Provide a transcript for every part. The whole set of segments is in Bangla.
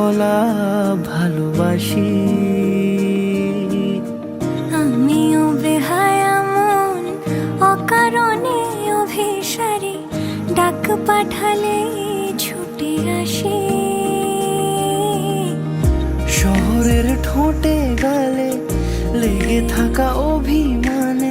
বলা ভালোবাসি। আমিও বেহায়া মন অকারণে অভিসারে ডাক পাঠালে ছুটে আসি। শহরের ঠোঁটে গালে লেগে থাকা অভিমানে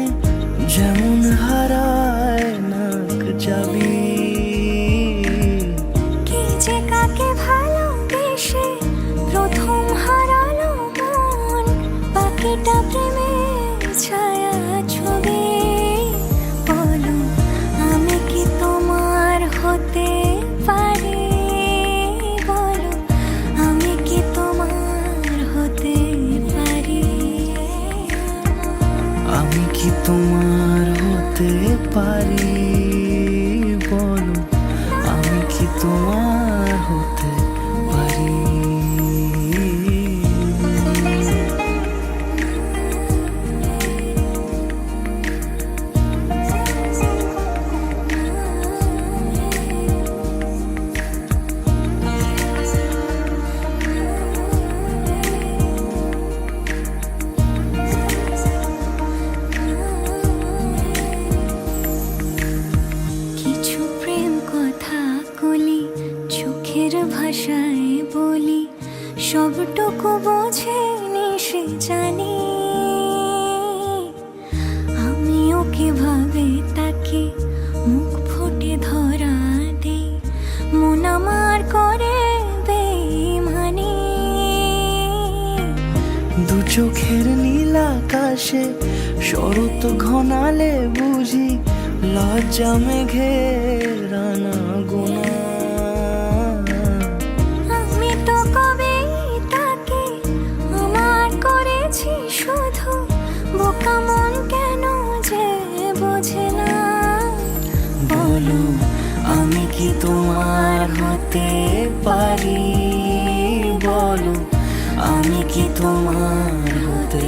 আকাশে শরৎ ঘনালে বুঝি লজ্জা মেঘে রানা গোনা। আমি তো কবে তাকে আমার করেছি শুধু বোকা মন কেন যে বোঝে না? বলো আমি কি তোমার হতে পারি? বলো আমি কি তোমার হতে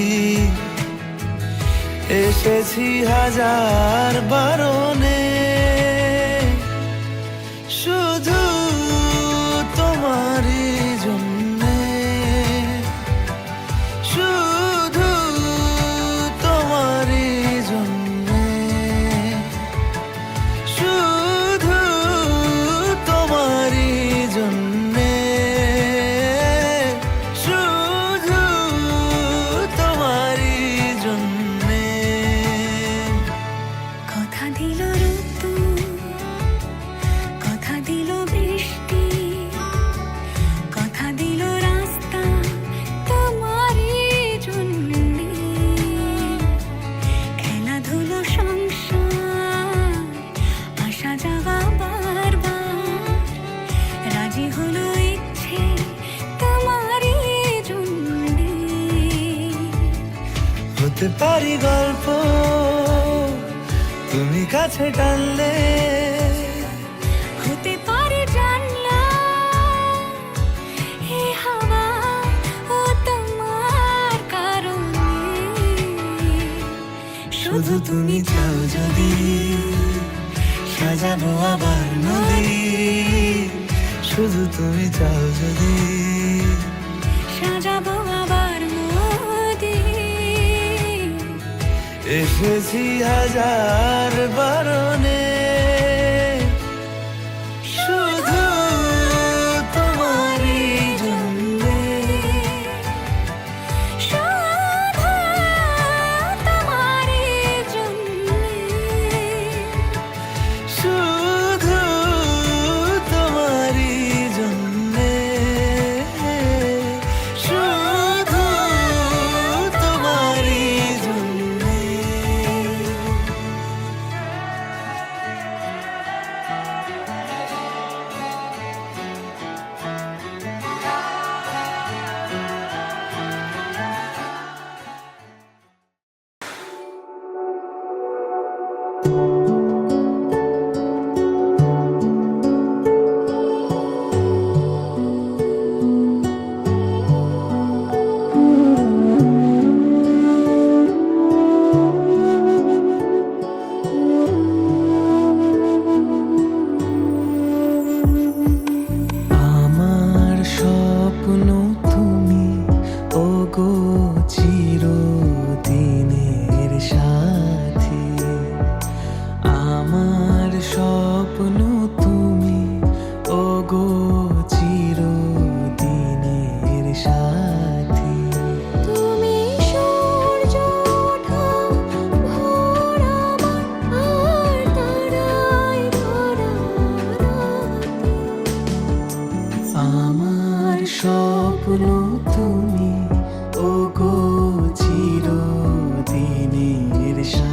এসেছি হাজার বারণে। বলতে পারি গল্প। তুমি কাছে টানলে। শুধু তুমি চাও যদি সাজাবো আবার নদী। শুধু তুমি চাও যদি এসেছি হাজার বারণে। স্বপ্ন তুমি ও গো চিরদিনের সা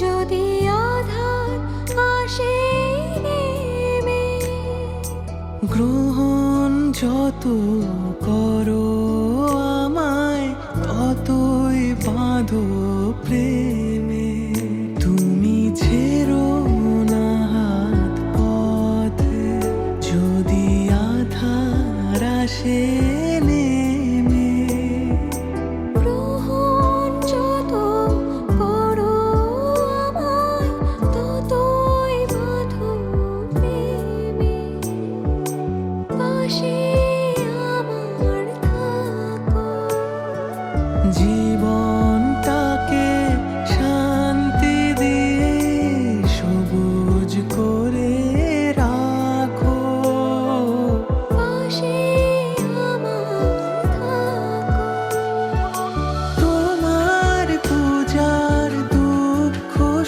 যদি আসে নেমে গ্রহণ যত করো আমায় ততই বাঁধো প্রেম।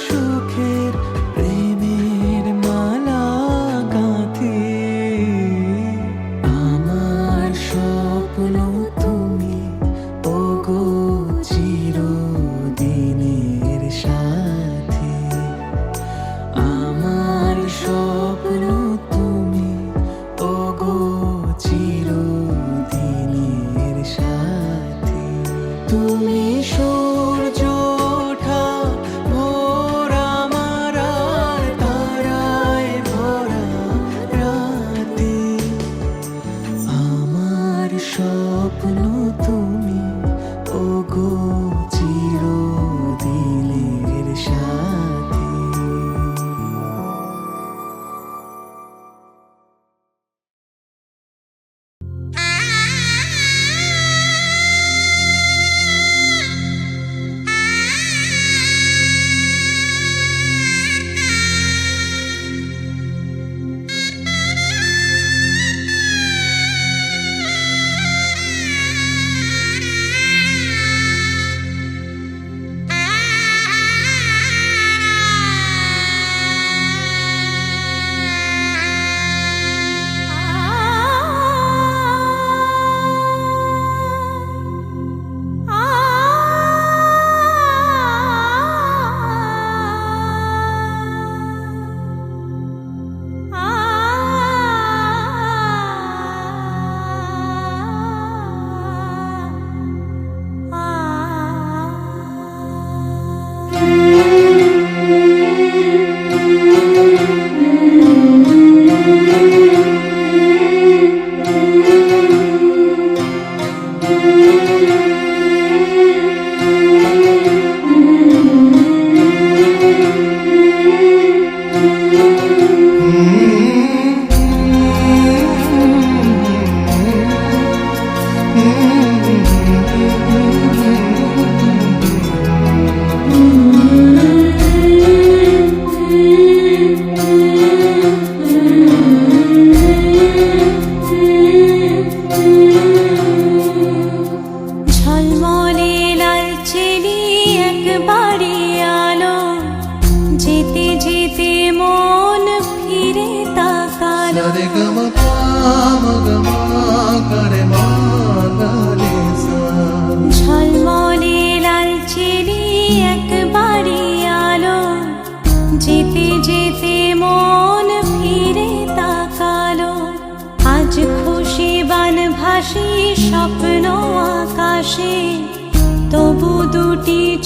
sure.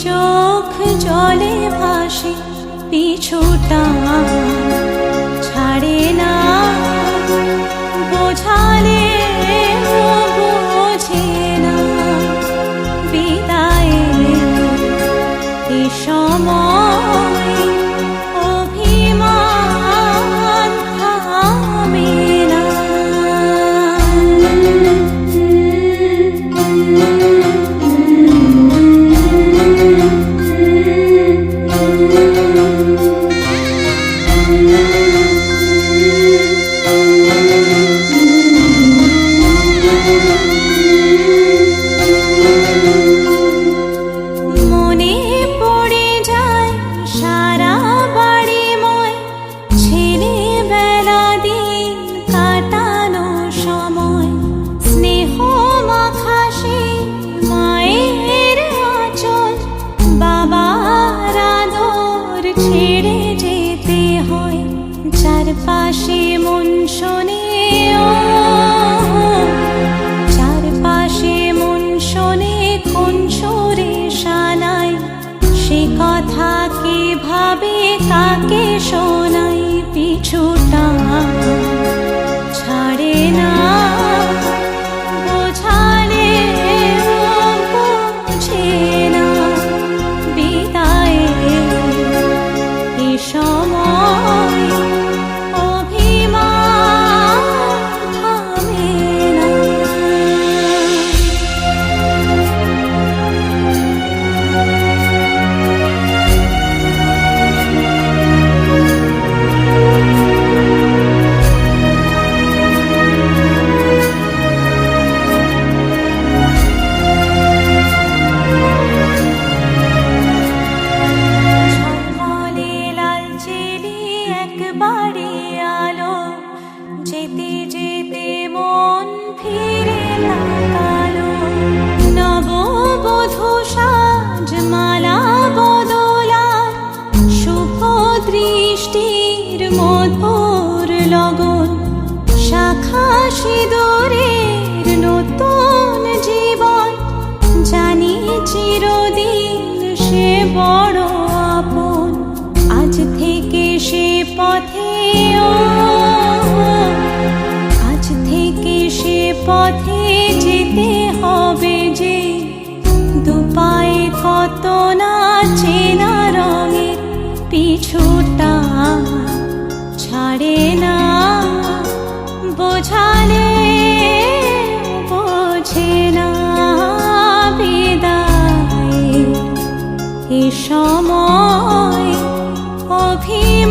চোখ জলে ভাসে পিছুটা চিরদিন সে বড় আপন। আজ থেকে সে পথে সময় অভি